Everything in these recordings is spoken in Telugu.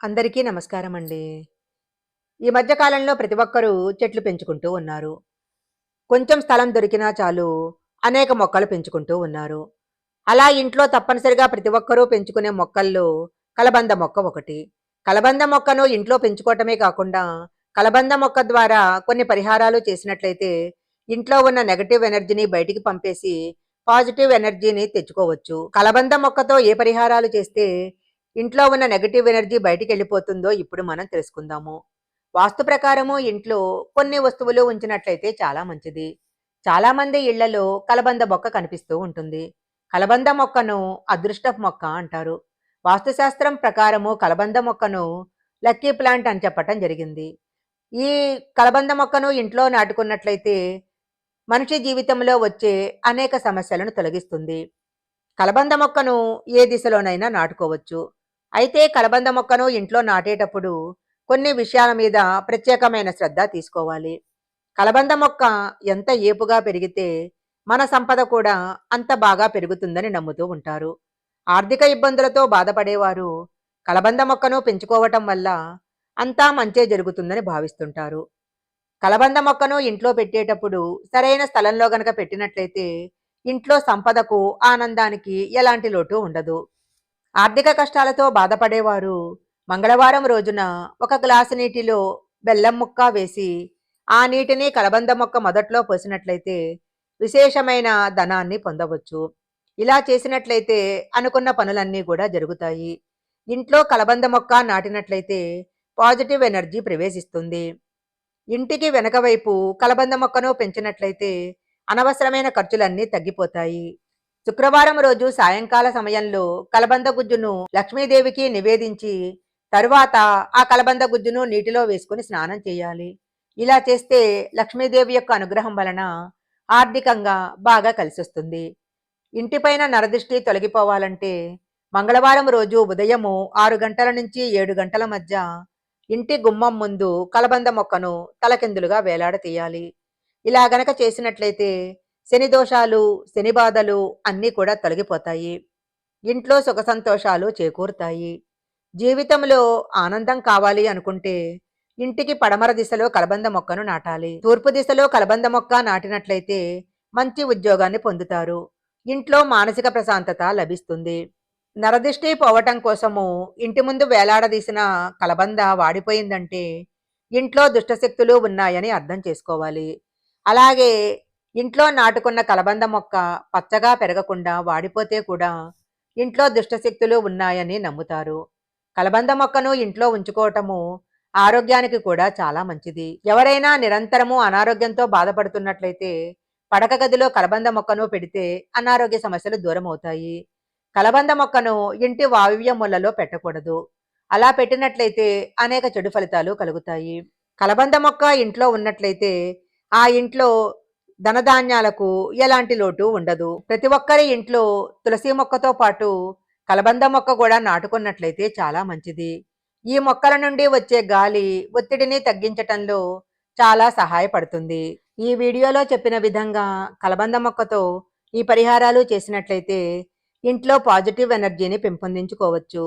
అందరికీ నమస్కారం అండి ఈ మధ్యకాలంలో ప్రతి ఒక్కరూ చెట్లు పెంచుకుంటూ ఉన్నారు. కొంచెం స్థలం దొరికినా చాలు అనేక మొక్కలు పెంచుకుంటూ ఉన్నారు. అలా ఇంట్లో తప్పనిసరిగా ప్రతి ఒక్కరూ పెంచుకునే మొక్కల్లో కలబంద మొక్క ఒకటి. కలబంద మొక్కను ఇంట్లో పెంచుకోవటమే కాకుండా కలబంద మొక్క ద్వారా కొన్ని పరిహారాలు చేసినట్లయితే ఇంట్లో ఉన్న నెగటివ్ ఎనర్జీని బయటికి పంపేసి పాజిటివ్ ఎనర్జీని తెచ్చుకోవచ్చు. కలబంద మొక్కతో ఏ పరిహారాలు చేస్తే ఇంట్లో ఉన్న నెగటివ్ ఎనర్జీ బయటికి వెళ్ళిపోతుందో ఇప్పుడు మనం తెలుసుకుందాము. వాస్తు ప్రకారము ఇంట్లో కొన్ని వస్తువులు ఉంచినట్లయితే చాలా మంచిది. చాలా మంది ఇళ్ళలో కలబంద మొక్క కనిపిస్తూ ఉంటుంది. కలబంద మొక్కను అదృష్ట మొక్క అంటారు. వాస్తుశాస్త్రం ప్రకారము కలబంద మొక్కను లక్కీ ప్లాంట్ అని చెప్పటం జరిగింది. ఈ కలబంద మొక్కను ఇంట్లో నాటుకున్నట్లయితే మనిషి జీవితంలో వచ్చే అనేక సమస్యలను తొలగిస్తుంది. కలబంద మొక్కను ఏ దిశలోనైనా నాటుకోవచ్చు. అయితే కలబంద మొక్కను ఇంట్లో నాటేటప్పుడు కొన్ని విషయాల మీద ప్రత్యేకమైన శ్రద్ధ తీసుకోవాలి. కలబంద మొక్క ఎంత ఏపుగా పెరిగితే మన సంపద కూడా అంత బాగా పెరుగుతుందని నమ్ముతూ ఉంటారు. ఆర్థిక ఇబ్బందులతో బాధపడేవారు కలబంద మొక్కను పెంచుకోవటం వల్ల అంతా మంచే జరుగుతుందని భావిస్తుంటారు. కలబంద మొక్కను ఇంట్లో పెట్టేటప్పుడు సరైన స్థలంలో గనక పెట్టినట్లయితే ఇంట్లో సంపదకు ఆనందానికి ఎలాంటి లోటు ఉండదు. ఆర్థిక కష్టాలతో బాధపడేవారు. మంగళవారం రోజున ఒక గ్లాసు నీటిలో బెల్లం ముక్క వేసి ఆ నీటిని కలబంద మొక్క మొదట్లో పోసినట్లయితే విశేషమైన ధనాన్ని పొందవచ్చు. ఇలా చేసినట్లయితే అనుకున్న పనులన్నీ కూడా జరుగుతాయి. ఇంట్లో కలబంద మొక్క నాటినట్లయితే పాజిటివ్ ఎనర్జీ ప్రవేశిస్తుంది. ఇంటికి వెనక వైపు కలబంద మొక్కను పెంచినట్లయితే అనవసరమైన ఖర్చులన్నీ తగ్గిపోతాయి. శుక్రవారం రోజు సాయంకాల సమయంలో కలబంద గుజ్జును లక్ష్మీదేవికి నివేదించి తరువాత ఆ కలబంద గుజ్జును నీటిలో వేసుకుని స్నానం చేయాలి. ఇలా చేస్తే లక్ష్మీదేవి యొక్క అనుగ్రహం వలన ఆర్థికంగా బాగా కలిసొస్తుంది. ఇంటిపైన నరదృష్టి తొలగిపోవాలంటే మంగళవారం రోజు ఉదయము ఆరు గంటల నుంచి ఏడు గంటల మధ్య ఇంటి గుమ్మం ముందు కలబంద మొక్కను తలకిందులుగా వేలాడతీయాలి. ఇలా గనక చేసినట్లయితే శని దోషాలు శని బాధలు అన్నీ కూడా తొలగిపోతాయి. ఇంట్లో సుఖ సంతోషాలు చేకూరుతాయి. జీవితంలో ఆనందం కావాలి అనుకుంటే ఇంటికి పడమర దిశలో కలబంద మొక్కను నాటాలి. తూర్పు దిశలో కలబంద మొక్క నాటినట్లయితే మంచి ఉద్యోగాన్ని పొందుతారు. ఇంట్లో మానసిక ప్రశాంతత లభిస్తుంది. నరదిష్టి పోవటం కోసము ఇంటి ముందు వేలాడదీసిన కలబంద వాడిపోయిందంటే ఇంట్లో దుష్టశక్తులు ఉన్నాయని అర్థం చేసుకోవాలి. అలాగే ఇంట్లో నాటుకున్న కలబంద మొక్క పచ్చగా పెరగకుండా వాడిపోతే కూడా ఇంట్లో దుష్టశక్తులు ఉన్నాయని నమ్ముతారు. కలబంద మొక్కను ఇంట్లో ఉంచుకోవటము ఆరోగ్యానికి కూడా చాలా మంచిది. ఎవరైనా నిరంతరము అనారోగ్యంతో బాధపడుతున్నట్లయితే పడక గదిలో కలబంద మొక్కను పెడితే అనారోగ్య సమస్యలు దూరం అవుతాయి కలబంద మొక్కను ఇంటి వాయువ్య మూలలో పెట్టకూడదు. అలా పెట్టినట్లయితే అనేక చెడు ఫలితాలు కలుగుతాయి. కలబంద మొక్క ఇంట్లో ఉన్నట్లయితే ఆ ఇంట్లో ధనధాన్యాలకు ఎలాంటి లోటు ఉండదు. ప్రతి ఒక్కరి ఇంట్లో తులసి మొక్కతో పాటు కలబంద మొక్క కూడా నాటుకున్నట్లయితే చాలా మంచిది. ఈ మొక్కల నుండి వచ్చే గాలి ఒత్తిడిని తగ్గించటంలో చాలా సహాయపడుతుంది. ఈ వీడియోలో చెప్పిన విధంగా కలబంద మొక్కతో ఈ పరిహారాలు చేసినట్లయితే ఇంట్లో పాజిటివ్ ఎనర్జీని పెంపొందించుకోవచ్చు.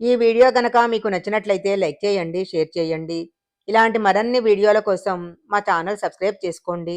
ఈ వీడియో గనక మీకు నచ్చినట్లయితే లైక్ చేయండి షేర్ చేయండి. ఇలాంటి మరిన్ని వీడియోల కోసం మా ఛానల్ సబ్స్క్రైబ్ చేసుకోండి.